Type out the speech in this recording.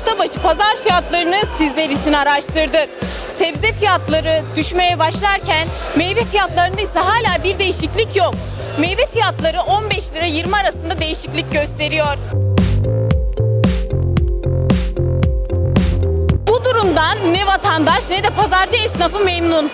Hafta başı pazar fiyatlarını sizler için araştırdık. Sebze fiyatları düşmeye başlarken meyve fiyatlarında ise hala bir değişiklik yok. Meyve fiyatları 15 lira 20 arasında değişiklik gösteriyor. Bu durumdan ne vatandaş ne de pazarcı esnafı memnun.